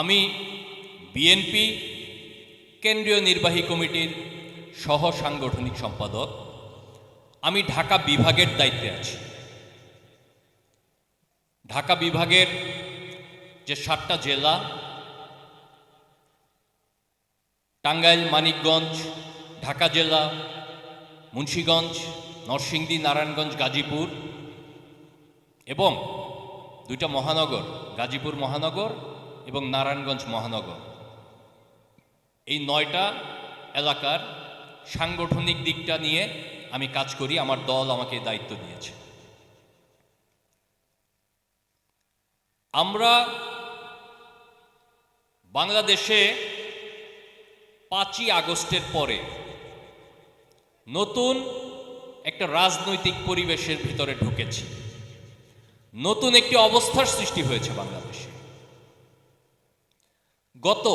আমি বিএনপি কেন্দ্রীয় নির্বাহী কমিটির সহ সাংগঠনিক সম্পাদক। আমি ঢাকা বিভাগের দায়িত্বে আছি। ঢাকা বিভাগের যে সাতটা জেলা, টাঙ্গাইল, মানিকগঞ্জ, ঢাকা জেলা, মুন্সীগঞ্জ, নরসিংদী, নারায়ণগঞ্জ, গাজীপুর এবং দুইটা মহানগর, গাজীপুর মহানগর এবং নারায়ণগঞ্জ মহানগর। এই নয়টা এলাকার সাংগঠনিক দিকটা নিয়ে আমি কাজ করি, আমার দল আমাকে দায়িত্ব দিয়েছে আমরা বাংলাদেশে পাঁচই আগস্টের পরে নতুন একটা রাজনৈতিক পরিবেশের ভিতরে ঢুকেছি। নতুন একটি অবস্থার সৃষ্টি হয়েছে বাংলাদেশে। গত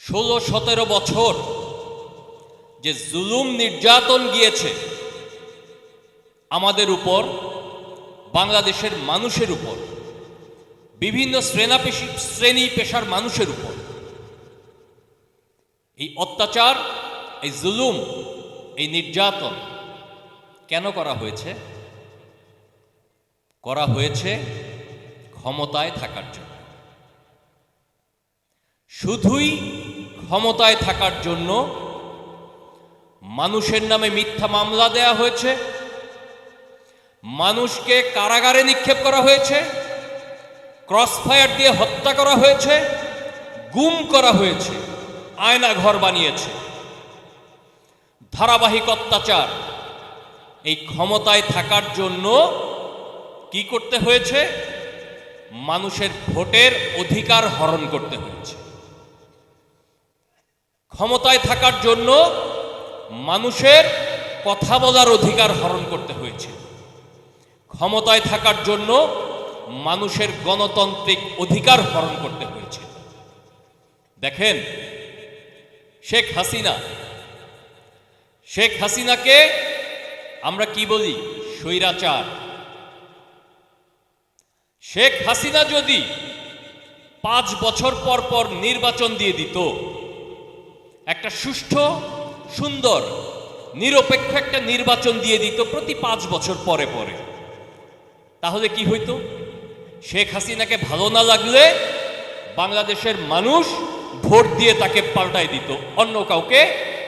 ষোলো সতেরো বছর যে জুলুম নির্যাতন গিয়েছে আমাদের উপর, বাংলাদেশের মানুষের উপর, বিভিন্ন শ্রেণাপেশি শ্রেণি পেশার মানুষের উপর, এই অত্যাচার, এই জুলুম, এই নির্যাতন কেন করা হয়েছে? করা হয়েছে ক্ষমতায় থাকার জন্য। শুধুই ক্ষমতায় থাকার জন্য মানুষের নামে মিথ্যা মামলা দেয়া হয়েছে, মানুষকে কারাগারে নিক্ষেপ করা হয়েছে, ক্রসফায়ার দিয়ে হত্যা করা হয়েছে, গুম করা হয়েছে, আয়না ঘর বানিয়েছে। ধারাবাহিক অত্যাচার, এই ক্ষমতায় থাকার জন্য কি করতে হয়েছে? মানুষের ভোটের অধিকার হরণ করতে হয়েছে। ক্ষমতায় থাকার জন্য মানুষের কথা বলার অধিকার হরণ করতে হয়েছে। ক্ষমতায় থাকার জন্য মানুষের গণতান্ত্রিক অধিকার হরণ করতে হয়েছে। দেখেন, শেখ হাসিনা, শেখ হাসিনাকে আমরা কি বলি? স্বৈরাচার। শেখ হাসিনা যদি পাঁচ বছর পর পর নির্বাচন দিয়ে দিত একটা সুষ্ঠু, সুন্দর, নিরপেক্ষ একটা নির্বাচন দিয়ে দিত প্রতি পাঁচ বছর পরে পরে। তাহলে কি হইতো? শেখ হাসিনাকে ভালো না লাগলে বাংলাদেশের মানুষ ভোট দিয়ে তাকে পাল্টাই দিত, অন্য কাউকে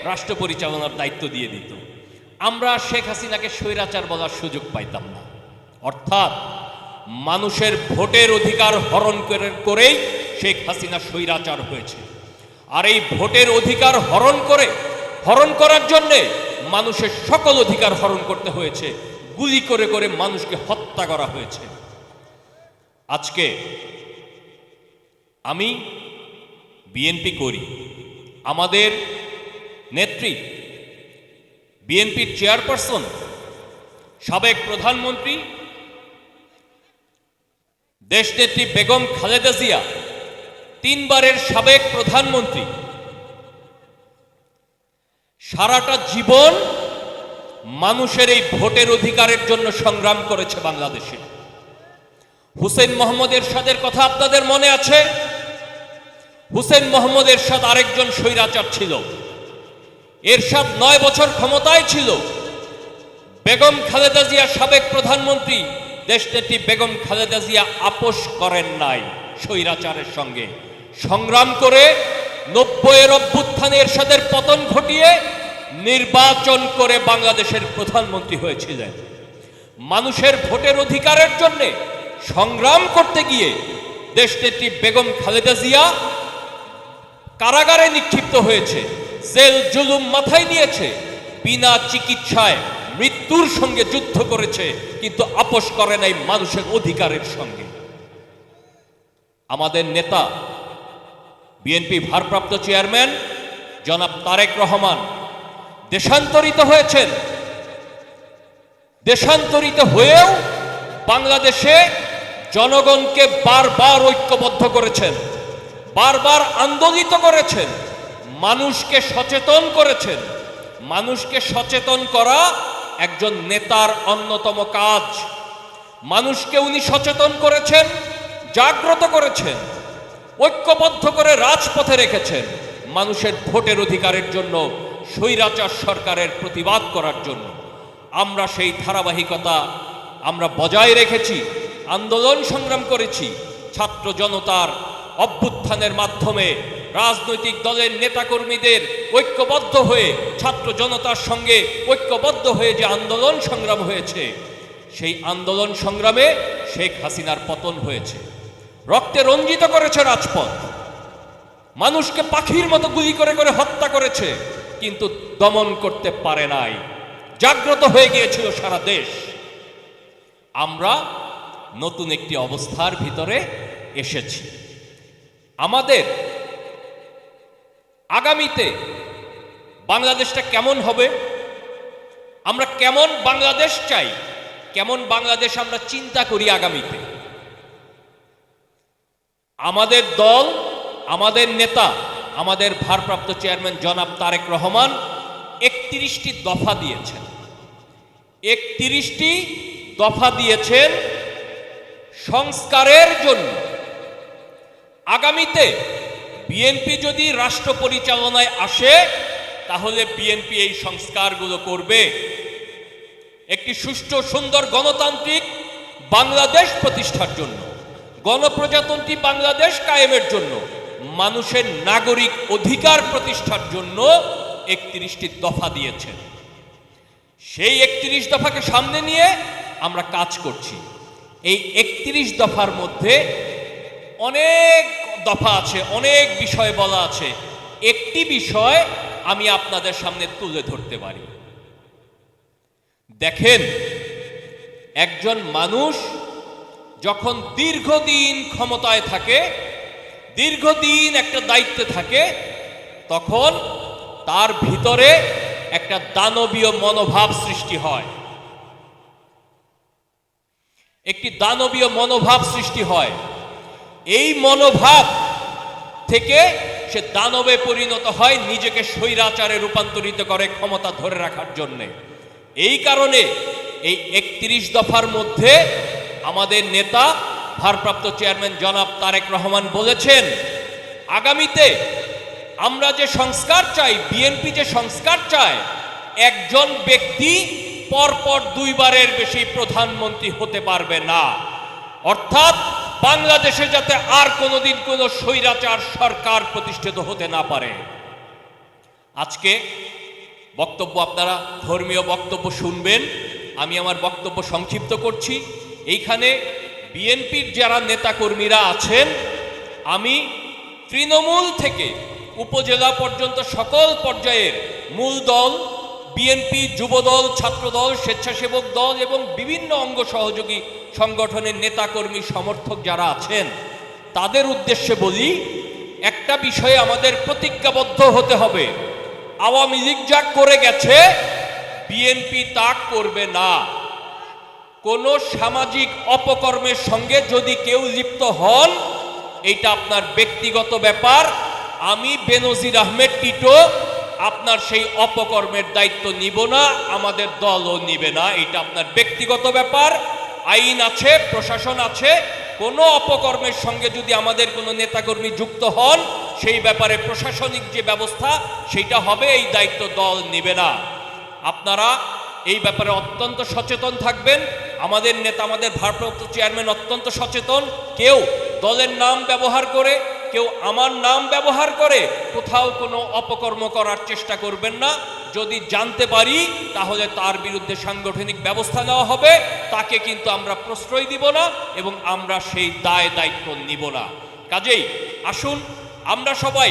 রাষ্ট্র পরিচালনার দায়িত্ব দিয়ে দিত। আমরা শেখ হাসিনাকে স্বৈরাচার বলার সুযোগ পাইতাম না। অর্থাৎ মানুষের ভোটের অধিকার হরণ করে, করেই শেখ হাসিনা স্বৈরাচার হয়েছে। আর এই ভোটের অধিকার হরণ করে, হরণ করার জন্যে মানুষের সকল অধিকার হরণ করতে হয়েছে। গুলি করে করে মানুষকে হত্যা করা হয়েছে। আজকে আমি বিএনপি করি। আমাদের নেত্রী, বিএনপির চেয়ারপারসন, সাবেক প্রধানমন্ত্রী, দেশনেত্রী বেগম খালেদা জিয়া তিনবারের সাবেক প্রধানমন্ত্রী। সারাটা জীবন মানুষের এই ভোটের অধিকারের জন্য সংগ্রাম করেছে বাংলাদেশে। হুসেন মোহাম্মদ এরশাদের কথা আপনাদের মনে আছে? হুসেন মোহাম্মদ এরশাদ আরেকজন স্বৈরাচার ছিল। এরশাদ নয় বছর ক্ষমতায় ছিল। বেগম খালেদা জিয়া সাবেক প্রধানমন্ত্রী। দেশনেত্রী বেগম খালেদা জিয়া আপোষ করেন নাই স্বৈরাচারের সঙ্গে। সংগ্রাম করে নব্বইয়ের অভ্যুত্থানে এরশাদের পতন ঘটিয়ে নির্বাচন করে বাংলাদেশের প্রধানমন্ত্রী হয়েছিলেন। মানুষের ভোটের অধিকারের জন্য সংগ্রাম করতে গিয়ে দেশনেত্রী বেগম খালেদা জিয়া কারাগারে নিক্ষিপ্ত হয়েছে, জেল জুলুম মাথায় নিয়েছে, বিনা চিকিৎসায় মৃত্যুর সঙ্গে যুদ্ধ করেছে, কিন্তু আপোষ করে নাই মানুষের অধিকারের সঙ্গে। আমাদের নেতা বিএনপি ভারপ্রাপ্ত চেয়ারম্যান জনাব তারেক রহমান দেশান্তরিত হয়েছেন। দেশান্তরিত হয়েও বাংলাদেশে জনগণকে বারবার ঐক্যবদ্ধ করেছেন, বারবার আন্দোলিত করেছেন, মানুষকে সচেতন করেছেন। মানুষকে সচেতন করা একজন নেতার অন্যতম কাজ। মানুষকে উনি সচেতন করেছেন, জাগ্রত করেছেন। ঐক্যবদ্ধ করে রাজপথে রেখেছেন মানুষের ভোটের অধিকারের জন্য স্বৈরাচার সরকারের প্রতিবাদ করার জন্য। আমরা সেই ধারাবাহিকতা আমরা বজায় রেখেছি, আন্দোলন সংগ্রাম করেছি, ছাত্র জনতার অভ্যুত্থানের মাধ্যমে রাজনৈতিক দলের নেতাকর্মীদের ঐক্যবদ্ধ হয়ে, ছাত্র জনতার সঙ্গে ঐক্যবদ্ধ হয়ে যে আন্দোলন সংগ্রাম হয়েছে, সেই আন্দোলন সংগ্রামে শেখ হাসিনার পতন হয়েছে। রক্তে রঞ্জিত করেছে রাজপথ। মানুষকে পাখির মতো গুলি করে করে হত্যা করেছে, কিন্তু দমন করতে পারে নাই। জাগ্রত হয়ে গিয়েছিল সারা দেশ। আমরা নতুন একটি অবস্থার ভিতরে এসেছি। আমাদের আগামীতে বাংলাদেশটা কেমন হবে? আমরা কেমন বাংলাদেশ চাই? কেমন বাংলাদেশ আমরা চিন্তা করি আগামীতে? আমাদের দল, আমাদের নেতা, আমাদের ভারপ্রাপ্ত চেয়ারম্যান জনাব তারেক রহমান একত্রিশটি দফা দিয়েছেন। একত্রিশটি দফা দিয়েছেন সংস্কারের জন্য। আগামীতে বিএনপি যদি রাষ্ট্র পরিচালনায় আসে, তাহলে বিএনপি এই সংস্কারগুলো করবে। একটি সুষ্ঠু, সুন্দর গণতান্ত্রিক বাংলাদেশ প্রতিষ্ঠার জন্য। গণপ্রজাতন্ত্রী বাংলাদেশ কায়েমের জন্য, মানুষের নাগরিক অধিকার প্রতিষ্ঠার জন্য একত্রিশটি দফা দিয়েছেন। সেই একত্রিশ দফাকে সামনে নিয়ে আমরা কাজ করছি। এই একত্রিশ দফার মধ্যে অনেক দফা আছে, অনেক বিষয় বলা আছে। একটি বিষয় আমি আপনাদের সামনে তুলে ধরতে পারি। দেখেন, একজন মানুষ যখন দীর্ঘদিন ক্ষমতায় থাকে, দীর্ঘদিন একটা দায়িত্বে থাকে, তখন তার ভিতরে একটা দানবীয় মনোভাব সৃষ্টি হয়। একটি দানবীয় মনোভাব সৃষ্টি হয়। এই মনোভাব থেকে সে দানবে পরিণত হয় নিজেকে স্বৈরাচারে রূপান্তরিত করে ক্ষমতা ধরে রাখার জন্যে। এই কারণে এই একত্রিশ দফার মধ্যে আমাদের নেতা, ভারপ্রাপ্ত চেয়ারম্যান জনাব তারেক রহমান বলেছেন, আগামীতে আমরা যে সংস্কার চাই, বিএনপি যে সংস্কার চায়, একজন ব্যক্তি পরপর দুইবারের বেশি প্রধানমন্ত্রী হতে পারবে না। অর্থাৎ বাংলাদেশে যাতে আর কোনোদিন কোনো স্বৈরাচার সরকার প্রতিষ্ঠিত হতে না পারে। আজকে বক্তব্য আপনারা, ধর্মীয় বক্তব্য শুনবেন। আমি আমার বক্তব্য সংক্ষিপ্ত করছি। এইখানে বিএনপির যারা নেতাকর্মীরা আছেন, আমি তৃণমূল থেকে উপজেলা পর্যন্ত সকল পর্যায়ের মূল দল, বিএনপি, যুবদল, ছাত্রদল, স্বেচ্ছাসেবক দল এবং বিভিন্ন অঙ্গ সহযোগী সংগঠনের নেতাকর্মী সমর্থক যারা আছেন, তাদের উদ্দেশ্যে বলি, একটা বিষয়ে আমাদের প্রতিজ্ঞাবদ্ধ হতে হবে। আওয়ামী লীগ যা করে গেছে, বিএনপি তা করবে না। কোনো সামাজিক অপকর্মের সঙ্গে যদি কেউ লিপ্ত হন এটা আপনার ব্যক্তিগত ব্যাপার। আমি বেনজির আহমেদ টিটো, আপনার সেই অপকর্মের দায়িত্ব নিব না, আমাদের দলও নিবে না এটা আপনার ব্যক্তিগত ব্যাপার। আইন আছে, প্রশাসন আছে, কোনো অপকর্মের সঙ্গে যদি আমাদের কোনো নেতাকর্মী যুক্ত হন, সেই ব্যাপারে প্রশাসনিক যে ব্যবস্থা, সেইটা হবে, এই দায়িত্ব দল নেবে না। আপনারা এই ব্যাপারে অত্যন্ত সচেতন থাকবেন। আমাদের নেতা, আমাদের ভারপ্রাপ্ত চেয়ারম্যান অত্যন্ত সচেতন। কেউ দলের নাম ব্যবহার করে, কেউ আমার নাম ব্যবহার করে কোথাও কোনো অপকর্ম করার চেষ্টা করবেন না। যদি জানতে পারি, তাহলে তার বিরুদ্ধে সাংগঠনিক ব্যবস্থা নেওয়া হবে। তাকে কিন্তু আমরা প্রশ্রয় দিব না এবং আমরা সেই দায় দায়িত্ব নিব না। কাজেই আসুন, আমরা সবাই